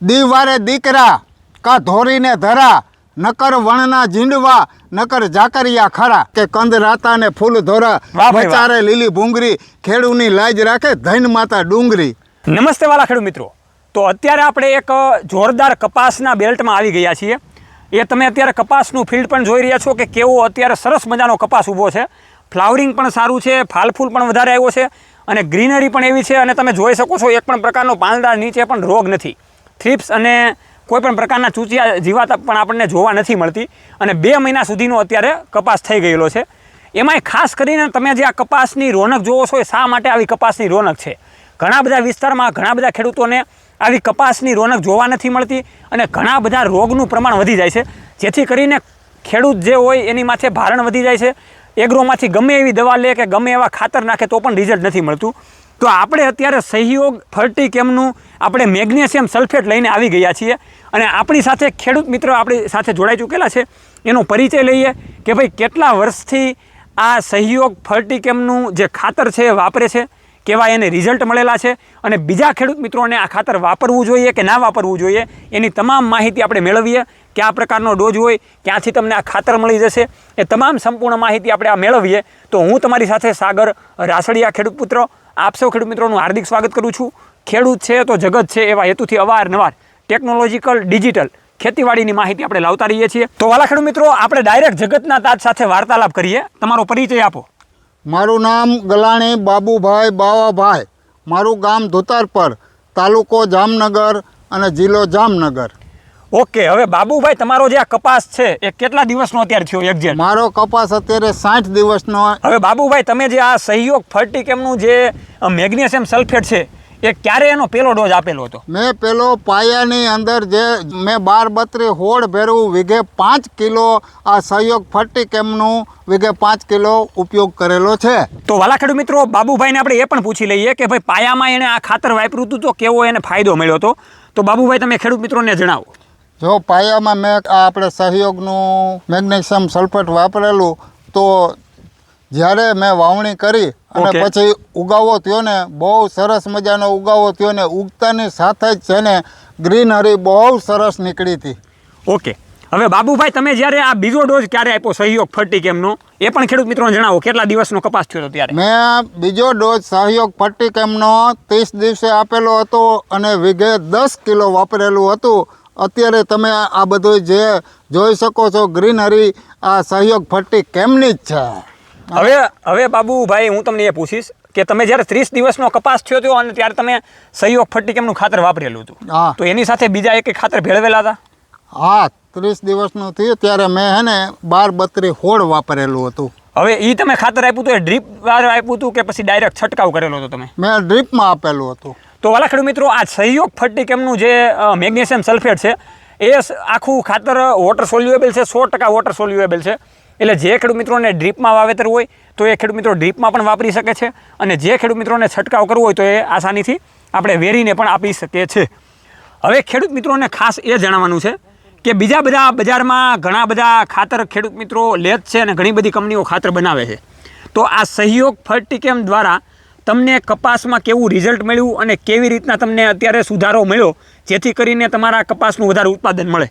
દીવારે દીકરા કા ધોરીને ધરા નકર વણના ઝીંડવા નકર જાકરિયા ખરા કે કંદ રાતા ને ફૂલ ધોરા વાહ બચારે લીલી ભૂંગરી ખેડૂની લાજ રાખે ધૈન માતા ડુંગરી નમસ્તે વાલા ખેડૂત મિત્રો. તો અત્યારે આપણે એક જોરદાર કપાસના બેલ્ટમાં આવી ગયા છીએ. એ તમે અત્યારે કપાસનું ફિલ્ડ પણ જોઈ રહ્યા છો કે કેવો અત્યારે સરસ મજાનો કપાસ ઊભો છે. ફ્લાવરિંગ પણ સારું છે ફાલફૂલ પણ વધારે આવ્યો છે અને ગ્રીનરી પણ એવી છે અને તમે જોઈ શકો છો એક પણ પ્રકારનો પાંદડા નીચે પણ રોગ નથી. થ્રિપ્સ અને કોઈપણ પ્રકારના ચૂચિયા જીવાત પણ આપણને જોવા નથી મળતી. અને બે મહિના સુધીનો અત્યારે કપાસ થઈ ગયેલો છે. એમાંય ખાસ કરીને તમે જે આ કપાસની રોનક જોવો છો એ શા માટે આવી કપાસની રોનક છે? ઘણા બધા વિસ્તારમાં ઘણા બધા ખેડૂતોને આવી કપાસની રોનક જોવા નથી મળતી અને ઘણા બધા રોગનું પ્રમાણ વધી જાય છે. જેથી કરીને ખેડૂત જે હોય એની માથે ભારણ વધી જાય છે. એગ્રોમાંથી ગમે એવી દવા લે કે ગમે એવા ખાતર નાખે તો પણ રિઝલ્ટ નથી મળતું. તો આપણે અત્યારે સહયોગ ફર્ટી કેમનું આપણે મેગ્નેશિયમ સલ્ફેટ લઈને આવી ગયા છીએ. અને આપણી સાથે ખેડૂત મિત્રો આપણી સાથે જોડાઈ ચૂકેલા છે. એનો પરિચય લઈએ કે ભાઈ કેટલા વર્ષથી આ સહયોગ ફર્ટી કેમનું જે ખાતર છે વાપરે છે, કેવા એને રિઝલ્ટ મળેલા છે અને બીજા ખેડૂત મિત્રોને આ ખાતર વાપરવું જોઈએ કે ના વાપરવું જોઈએ એની તમામ માહિતી આપણે મેળવીએ. કયા પ્રકારનો ડોઝ હોય, ક્યાંથી તમને આ ખાતર મળી જશે, એ તમામ સંપૂર્ણ માહિતી આપણે આ મેળવીએ. તો હું તમારી સાથે સાગર રાસડિયા ખેડૂત પુત્ર આપ સૌ ખેડૂત મિત્રોનું હાર્દિક સ્વાગત કરું છું. ખેડૂત છે તો જગત છે એવા હેતુથી અવારનવાર ટેકનોલોજીકલ, ડિજિટલ ખેતીવાડીની માહિતી આપણે લાવતા રહીએ છીએ. તો વાલા ખેડૂત મિત્રો, આપણે ડાયરેક્ટ જગતના તાજ સાથે વાર્તાલાપ કરીએ. તમારો પરિચય આપો. મારું નામ ગલાણી બાબુભાઈ બાવાભાઈ. મારું ગામ ધોતારપર તાલુકો જામનગર અને જિલ્લો જામનગર. ઓકે હવે બાબુભાઈ તમારો જે આ કપાસ છે એ કેટલા દિવસનો અત્યારે થયો એક્ઝેક્ટ મારો કપાસ અત્યારે સાઠ દિવસનો હવે બાબુભાઈ તમે જે આ સહયોગ ફર્ટિકેમનું જે મેગ્નેશિયમ સલ્ફેટ છે એ ક્યારે એનો પહેલો ડોઝ આપેલો હતો? મેં પેલો પાયાની અંદર જે મેં બાર બત્રી હોડ ભેરવું વીઘે પાંચ કિલો આ સહયોગ ફર્ટી કેમનું વીઘે પાંચ કિલો ઉપયોગ કરેલો છે. તો વાલા ખેડૂત મિત્રો બાબુભાઈને આપણે એ પણ પૂછી લઈએ કે ભાઈ પાયામાં એણે આ ખાતર વાપર્યું હતું તો કેવો એને ફાયદો મળ્યો હતો? તો બાબુભાઈ તમે ખેડૂત મિત્રોને જણાવો. જો પાયામાં મેં આ આપણે સહયોગનું મેગ્નેશિયમ સલ્ફેટ વાપરેલું તો જ્યારે મેં વાવણી કરી અને પછી ઉગાવો થયો ને બહુ સરસ મજાનો ઉગાવો થયો ને ઉગતાની સાથે જ છે ને ગ્રીનરી બહુ સરસ નીકળી હતી. ઓકે. હવે બાબુભાઈ તમે જ્યારે આ બીજો ડોઝ ક્યારે આપ્યો સહયોગ ફર્ટિકેમનો એ પણ ખેડૂત મિત્રોને જણાવો કેટલા દિવસનો કપાસ થયો હતો ત્યારે? મેં બીજો ડોઝ સહયોગ ફટ્ટી કેમનો ત્રીસ દિવસે આપેલો હતો અને વીઘે દસ કિલો વાપરેલું હતું. અત્યારે તમે આ બધું જે જોઈ શકો છો ગ્રીનરી આ સહયોગ ફટ્ટી કેમની જ છે? હવે હવે બાબુભાઈ હું તમને એ પૂછીશ કે તમે જ્યારે ત્રીસ દિવસનો કપાસ થયો હતો અને ત્યારે તમે સહયોગ ફટ્ટી કેમનું ખાતર વાપરેલું હતું? હા. તો એની સાથે બીજા એક ખાતર ભેળવેલા હતા? હા ત્રીસ દિવસનું થયું ત્યારે મેં હે ને બાર બત્રી હોળ વાપરેલું હતું. હવે એ તમે ખાતર આપ્યું હતું એ ડ્રીપ વાર આપ્યું હતું કે પછી ડાયરેક્ટ છંટકાવ કરેલો હતો તમે? મેં ડ્રીપમાં આપેલું હતું. તો વાલા ખેડૂત મિત્રો, આ સહયોગ ફર્ટિકેમનું જે મેગ્નેશિયમ સલ્ફેટ છે. એ આખું ખાતર વોટર સોલ્યુએબલ છે, સો ટકા વોટર સોલ્યુએબલ છે. એટલે જે ખેડૂત મિત્રોને ડ્રીપમાં વાવેતર હોય, તો એ ખેડૂત મિત્રો ડ્રીપમાં પણ વાપરી શકે છે. અને જે ખેડૂત મિત્રોને છંટકાવ કરવો હોય, તો એ આસાનીથી આપણે વેરીને પણ આપી શકીએ છે હવે ખેડૂત મિત્રોને ખાસ એ જણાવવાનું છે કે બીજા બધા બજારમાં ઘણા બધા ખાતર ખેડૂત મિત્રો લે જ છે અને ઘણી બધી કંપનીઓ ખાતર બનાવે છે. તો આ સહયોગ ફર્ટિકેમ દ્વારા તમને કપાસમાં કેવું રિઝલ્ટ મળ્યું અને કેવી રીતના તમને અત્યારે સુધારો મળ્યો? જેથી કરીને તમારા કપાસનું વધારે ઉત્પાદન મળે.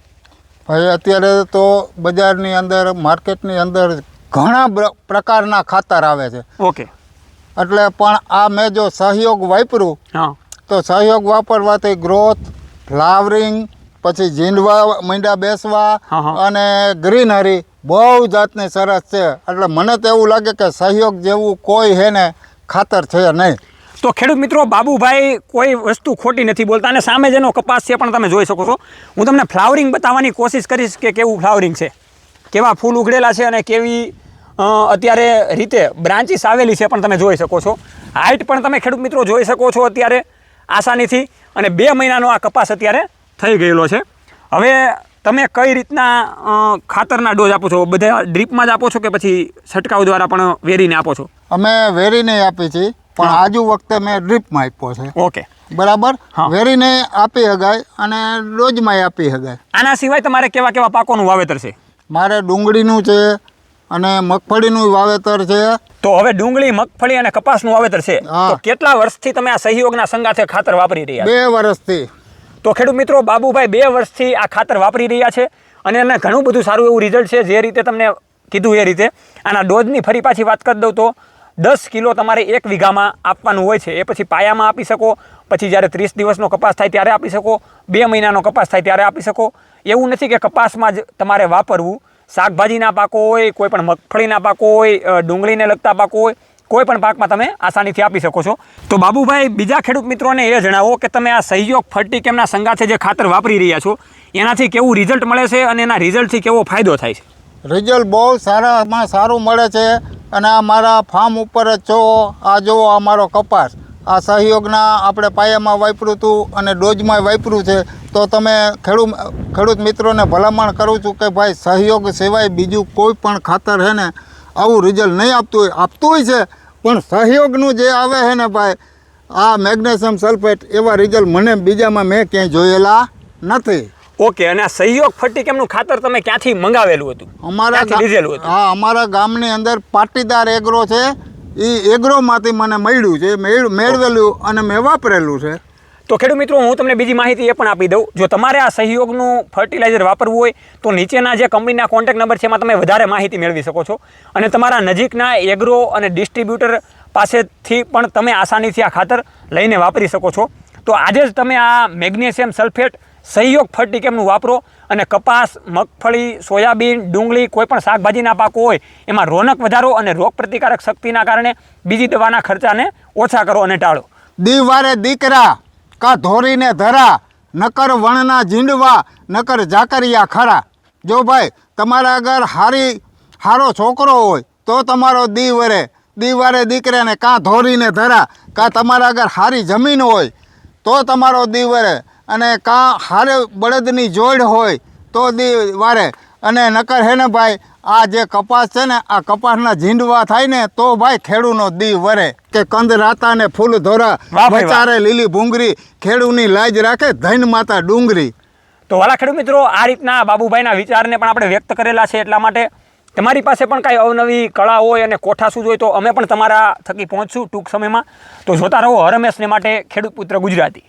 ભાઈ અત્યારે તો બજારની અંદર માર્કેટની અંદર ઘણા પ્રકારના ખાતર આવે છે. ઓકે. એટલે પણ આ મેં જો સહયોગ વાપર્યું હા. તો સહયોગ વાપરવાથી ગ્રોથ ફ્લાવરિંગ પછી ઝીંડવા મીંડા બેસવા. અને ગ્રીનરી બહુ જાતની સરસ છે. એટલે મને તો એવું લાગે કે સહયોગ જેવું કોઈ હે ને ખાતર છે નહીં. તો ખેડૂત મિત્રો, બાબુભાઈ કોઈ વસ્તુ ખોટી નથી બોલતા અને સામે જેનો કપાસ છે પણ તમે જોઈ શકો છો. હું તમને ફ્લાવરિંગ બતાવવાની કોશિશ કરીશ કે કેવું ફ્લાવરિંગ છે. કેવા ફૂલ ઉઘડેલા છે અને કેવી અત્યારે રીતે બ્રાન્ચીસ આવેલી છે પણ તમે જોઈ શકો છો. હાઇટ પણ તમે ખેડૂત મિત્રો જોઈ શકો છો અત્યારે આસાનીથી અને બે મહિનાનો આ કપાસ અત્યારે થઈ ગયેલો છે. હવે તમે કઈ રીતના ખાતરના ડોઝ આપો છો? બધા ડ્રીપમાં જ આપો છો કે પછી છંટકાવ દ્વારા પણ વેરીને આપો છો? અમે વેરીને આપી છે પણ આજુ વખતે મેં ડ્રીપમાં આપ્યો છે. ઓકે. બરાબર. વેરીને આપી હગાય અને રોજમાં આપી હગાય. આના સિવાય તમારે કેવા કેવા પાકોનું વાવેતર છે? મારે ડુંગળીનું છે અને મગફળીનું વાવેતર છે. તો હવે ડુંગળી મગફળી અને કપાસનું વાવેતર છે. તો કેટલા વર્ષથી તમે આ સહયોગના સંગાથે ખાતર વાપરી રહ્યા બે વર્ષથી. તો ખેડૂત મિત્રો બાબુભાઈ બે વર્ષથી આ ખાતર વાપરી રહ્યા છે અને એને ઘણું બધું સારું એવું રિઝલ્ટ છે જે રીતે તમને કીધું એ રીતે. આના ડોઝની ફરી પાછી વાત કરી દઉં તો દસ કિલો તમારે એક વીઘામાં આપવાનું હોય છે, એ પછી પાયામાં આપી શકો, પછી જ્યારે ત્રીસ દિવસનો કપાસ થાય ત્યારે આપી શકો, બે મહિનાનો કપાસ થાય ત્યારે આપી શકો. એવું નથી કે કપાસમાં જ તમારે વાપરવું. શાકભાજીના પાકો હોય, કોઈ પણ મગફળીના પાકો હોય ડુંગળીને લગતા પાકો હોય, કોઈ પણ પાકમાં તમે આસાનીથી આપી શકો છો. તો બાબુભાઈ, બીજા ખેડૂત મિત્રોને એ જણાવો કે તમે આ સહયોગ ફર્ટિકેમના સંગાથે જે ખાતર વાપરી રહ્યા છો, એનાથી કેવું રિઝલ્ટ મળે છે અને એના રિઝલ્ટથી કેવો ફાયદો થાય છે? રિઝલ્ટ બહુ સારામાં સારું મળે છે અને આ મારા ફાર્મ ઉપર જ છો. આ જુઓ આ મારો કપાસ. આ સહયોગના આપણે પાયામાં વાપર્યું હતું અને ડોઝમાં વાપર્યું છે. તો તમે ખેડૂત ખેડૂત મિત્રોને ભલામણ કરું છું કે ભાઈ સહયોગ સિવાય બીજું કોઈ પણ ખાતર છે ને, આવું રિઝલ્ટ નહીં આપતું હોય. આપતું હોય છે, પણ સહયોગનું જે આવે છે ને ભાઈ, આ મેગ્નેશિયમ સલ્ફેટ એવા રિઝલ્ટ મને બીજામાં મેં ક્યાંય જોયેલા નથી. ઓકે અને આ સહયોગ ફર્ટિકેમનું ખાતર તમે ક્યાંથી મંગાવેલું હતું? અમારા લીધેલું હતું? હા અમારા ગામની અંદર પાટીદાર એગ્રો છે. એ એગ્રોમાંથી મને મળ્યું છે. મેળ- મેળવેલું અને મેં વાપરેલું છે. તો ખેડૂત મિત્રો હું તમને બીજી માહિતી એ પણ આપી દઉં. જો તમારે આ સહયોગનું ફર્ટિલાઇઝર વાપરવું હોય તો નીચેના જે કંપનીના કોન્ટેક્ટ નંબર છે એમાં તમે વધારે માહિતી મેળવી શકો છો. અને તમારા નજીકના એગ્રો અને ડિસ્ટ્રીબ્યુટર પાસેથી પણ તમે આસાનીથી આ ખાતર લઈને વાપરી શકો છો. તો આજે જ તમે આ મેગ્નેશિયમ સલ્ફેટ સહયોગ ફર્ટિકેમનું વાપરો? અને કપાસ, મગફળી, સોયાબીન, ડુંગળી કોઈ પણ શાકભાજીના પાકો હોય, એમાં રોનક વધારો અને રોગ પ્રતિકારક શક્તિના કારણે બીજી દવાના ખર્ચાને ઓછા કરો અને ટાળો. દીવારે દીકરા, કા ધોરીને ધરા, નકર વણના ઝીંડવા, નકર જાકરિયા ખરા. જો ભાઈ, તમારા આગળ હારી, હારો છોકરો હોય, તો તમારો દીવરે, દીવારે દીકરાને કાં ધોરીને ધરા, કાં તમારા આગળ હારી જમીન હોય, તો તમારો દી વરે અને કાં હારે બળદની જોડ હોય તો દી વારે. અને નકર હે ને ભાઈ આ જે કપાસ છે ને આ કપાસના ઝીંડવા થાય ને તો ભાઈ ખેડૂનો દી વરે. કે કંદ રાતા ને ફૂલ ધોરા. બચારે લીલી ભૂંગરી ખેડૂની લાજ રાખે ધન માતા ડુંગરી તો વાલા ખેડૂત મિત્રો આ રીતના બાબુભાઈના વિચારને પણ આપણે વ્યક્ત કરેલા છે એટલા માટે તમારી પાસે પણ કાંઈ અવનવી કળા હોય અને કોઠાસૂઝ હોય તો અમે પણ તમારા થકી પહોંચશું ટૂંક સમયમાં. તો જોતા રહો હરમેશને માટે ખેડૂત પુત્ર ગુજરાતી.